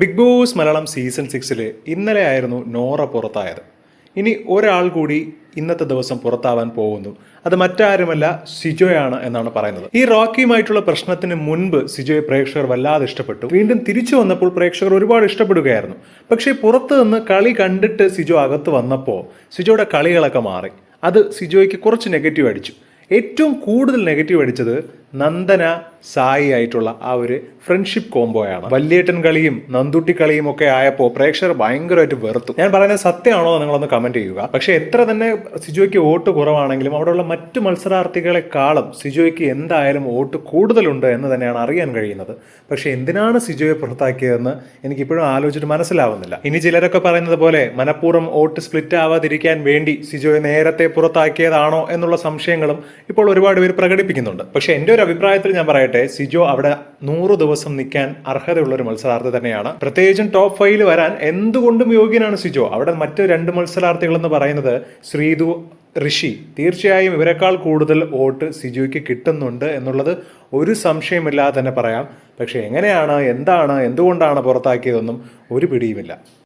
Big boss Malayalam season സിക്സിൽ ഇന്നലെ ആയിരുന്നു നോറ പുറത്തായത്. ഇനി ഒരാൾ കൂടി ഇന്നത്തെ ദിവസം പുറത്താവാൻ പോകുന്നു. അത് മറ്റാരുമല്ല സിജോയാണ് എന്നാണ് പറയുന്നത്. ഈ റോക്കിയുമായിട്ടുള്ള പ്രശ്നത്തിന് മുൻപ് സിജോയെ പ്രേക്ഷകർ വല്ലാതെ ഇഷ്ടപ്പെട്ടു. വീണ്ടും തിരിച്ചു വന്നപ്പോൾ പ്രേക്ഷകർ ഒരുപാട് ഇഷ്ടപ്പെടുകയായിരുന്നു. പക്ഷേ പുറത്തു നിന്ന് കളി കണ്ടിട്ട് സിജോ അകത്ത് വന്നപ്പോൾ സിജോയുടെ കളികളൊക്കെ മാറി. അത് സിജോയ്ക്ക് കുറച്ച് നെഗറ്റീവ് അടിച്ചു. ഏറ്റവും കൂടുതൽ നെഗറ്റീവ് അടിച്ചത് നന്ദന സായി ആയിട്ടുള്ള ആ ഒരു ഫ്രണ്ട്ഷിപ്പ് കോംബോയാണ് വല്യേട്ടൻ കളിയും നന്ദുട്ടി കളിയും ഒക്കെ ആയപ്പോൾ പ്രേക്ഷകർ ഭയങ്കരമായിട്ട് വെറുത്തു. ഞാൻ പറയുന്നത് സത്യമാണോ നിങ്ങളൊന്ന് കമന്റ് ചെയ്യുക. പക്ഷേ എത്ര തന്നെ സിജോയ്ക്ക് വോട്ട് കുറവാണെങ്കിലും അവിടെയുള്ള മറ്റു മത്സരാർത്ഥികളെക്കാളും സിജോയ്ക്ക് എന്തായാലും വോട്ട് കൂടുതലുണ്ട് എന്ന് തന്നെയാണ് അറിയാൻ കഴിയുന്നത്. പക്ഷേ എന്തിനാണ് സിജോയെ പുറത്താക്കിയതെന്ന് എനിക്ക് ഇപ്പോഴും ആലോചിച്ചിട്ട് മനസ്സിലാവുന്നില്ല. ഇനി ചിലരൊക്കെ പറയുന്നത് പോലെ മനഃപൂർവം വോട്ട് സ്പ്ലിറ്റ് ആവാതിരിക്കാൻ വേണ്ടി സിജോയെ നേരത്തെ പുറത്താക്കിയതാണോ എന്നുള്ള സംശയങ്ങളും ഇപ്പോൾ ഒരുപാട് പേര് പ്രകടിപ്പിക്കുന്നുണ്ട്. പക്ഷേ എന്റെ ഒരു അഭിപ്രായത്തിൽ ഞാൻ പറയട്ടെ സിജോ അവിടെ നൂറ് ദിവസം നിൽക്കാൻ അർഹതയുള്ള ഒരു മത്സരാർത്ഥി തന്നെയാണ്. പ്രത്യേകിച്ചും ടോപ്പ് ഫൈവിൽ വരാൻ എന്തുകൊണ്ടും യോഗ്യനാണ് സിജോ. അവിടെ മറ്റ് രണ്ട് മത്സരാർത്ഥികളെന്ന് പറയുന്നത് ശ്രീതു ഋഷി. തീർച്ചയായും ഇവരെക്കാൾ കൂടുതൽ വോട്ട് സിജോയ്ക്ക് കിട്ടുന്നുണ്ട് എന്നുള്ളത് ഒരു സംശയമില്ലാതെ തന്നെ പറയാം. പക്ഷേ എങ്ങനെയാണ് എന്താണ് എന്തുകൊണ്ടാണ് പുറത്താക്കിയതെന്നും ഒരു പിടിയുമില്ല.